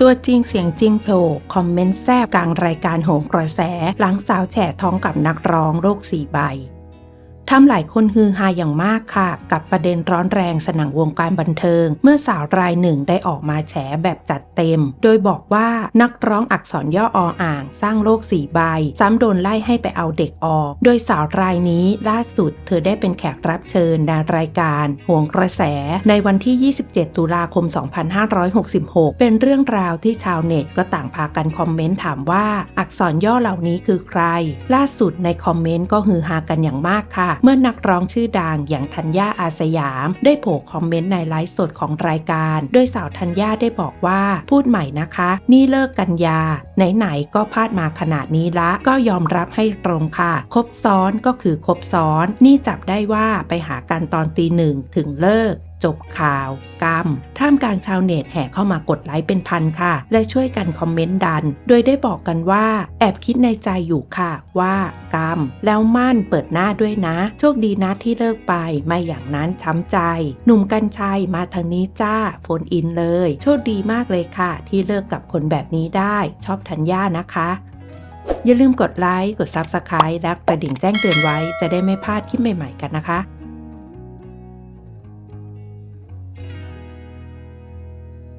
ตัวจริงเสียงจริงโผล่คอมเมนต์แซบกลางรายการโหงกระแส หลังสาวแฉท้องกับนักร้องโรคสีใบ ทำหลายคนฮือฮาอย่างมากค่ะ กับประเด็นร้อนแรงสนั่งวงการบันเทิง เมื่อสาวรายหนึ่งได้ออกมาแฉแบบจัดเต็ม โดยบอกว่านักร้องอักษรย่อออ่าง สร้างโรคสีใบ ซ้ำโดนไล่ให้ไปเอาเด็กออก โดยสาวรายนี้ล่าสุด เธอได้เป็นแขกรับเชิญในรายการโหวงกระแส ในวันที่ 27 ตุลาคม 2566 เป็นเรื่องราวที่ชาวเน็ตก็ต่างพากันคอมเมนต์ถามว่าอักษรย่อเหล่านี้คือใคร ล่าสุดในคอมเมนต์ก็ฮือฮากันอย่างมากค่ะเมื่อนักร้องชื่อดังอย่างธัญญาอาสยาม ได้โผล่คอมเมนต์ในไลฟ์สดของรายการ โดยสาวธัญญาได้บอกว่า พูดใหม่นะคะ นี่เลิกกันยา ไหนๆก็พลาดมาขนาดนี้ละก็ยอมรับให้ตรงค่ะ คบซ้อนก็คือคบซ้อน นี่จับได้ว่าไปหากันตอนตีหนึ่งถึงเลิกจบข่าวกรรมท่ามกลางชาวเน็ตแห่เข้ามากดไลค์เป็นพันค่ะ และช่วยกันคอมเมนต์ดัน โดยได้บอกกันว่า แอบคิดในใจอยู่ค่ะ ว่ากรรมแล้วมั่นเปิดหน้าด้วยนะ โชคดีนะที่เลิกไป ไม่อย่างนั้นช้ำใจ หนุ่มกัญชัยมาทางนี้จ้าโฟนอินเลย โชคดีมากเลยค่ะ ที่เลิกกับคนแบบนี้ได้ ชอบธัญญานะคะ อย่าลืมกดไลค์ กด Subscribe และกระดิ่งแจ้งเตือนไว้ จะได้ไม่พลาดคลิปใหม่ๆกันนะคะ